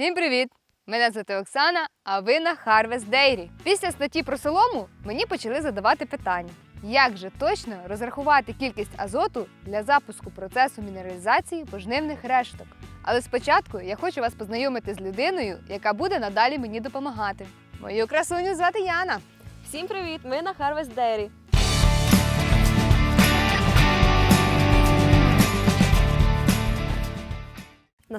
Всім привіт! Мене звати Оксана, а ви на Harvest Dairy. Після статті про солому мені почали задавати питання: як же точно розрахувати кількість азоту для запуску процесу мінералізації пожнивних решток? Але спочатку я хочу вас познайомити з людиною, яка буде надалі мені допомагати. Мою красуню звати Яна. Всім привіт! Ми на Harvest Dairy.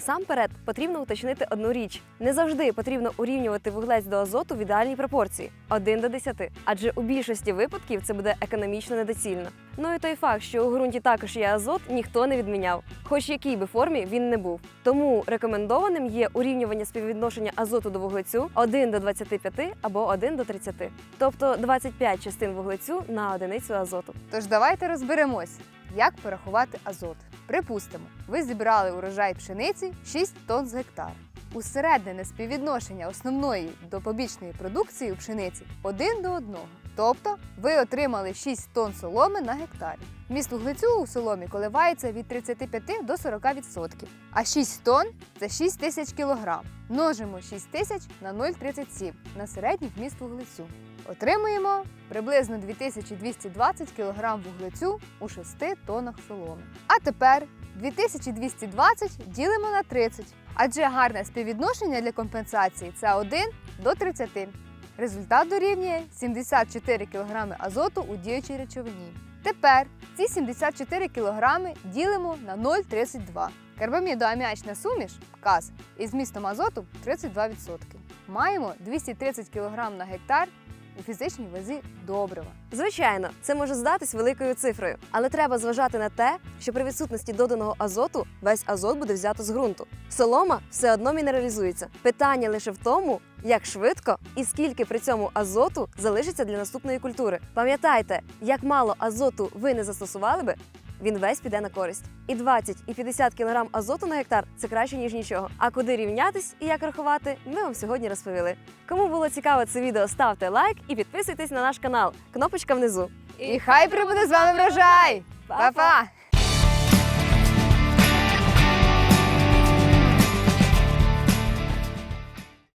Насамперед потрібно уточнити одну річ: не завжди потрібно урівнювати вуглець до азоту в ідеальній пропорції 1 до 10, адже у більшості випадків це буде економічно недоцільно. Ну і той факт, що у ґрунті також є азот, ніхто не відміняв, хоч якій би формі він не був. Тому рекомендованим є урівнювання співвідношення азоту до вуглецю 1 до 25 або 1 до 30, тобто 25 частин вуглецю на одиницю азоту. Тож давайте розберемось, як порахувати азот. Prипустимо, ви зібрали урожай пшениці 6 тонн з гектара. Усереднене співвідношення основної до побічної продукції у пшениці 1 до 1. Тобто ви отримали 6 тонн соломи на гектарі. Вміст вуглецю у соломі коливається від 35 до 40%. А 6 тонн це 6 тисяч кілограм. Множимо 6 тисяч на 0,37 на середній вміст вуглецю. Отримуємо приблизно 2220 кг вуглецю у 6 тоннах соломи. А тепер 2220 ділимо на 30, адже гарне співвідношення для компенсації це 1 до 30. Результат дорівнює 74 кг азоту у діючій речовині. Тепер ці 74 кг ділимо на 0,32. Карбамідоаміачна суміш КАЗ із змістом азоту 32%. Маємо 230 кг на гектар у фізичній вазі добрива. Звичайно, це може здатись великою цифрою, але треба зважати на те, що при відсутності доданого азоту весь азот буде взято з ґрунту. Солома все одно мінералізується. Питання лише в тому, як швидко і скільки при цьому азоту залишиться для наступної культури. Пам'ятайте, як мало азоту ви не застосували би. Він весь піде на користь. І 20, і 50 кг азоту на гектар це краще ніж нічого. А куди рівнятись і як рахувати, ми вам сьогодні розповіли. Кому було цікаво це відео, ставте лайк і підписуйтесь на наш канал. Кнопочка внизу. І хай прибуде з вами врожай! Па-па!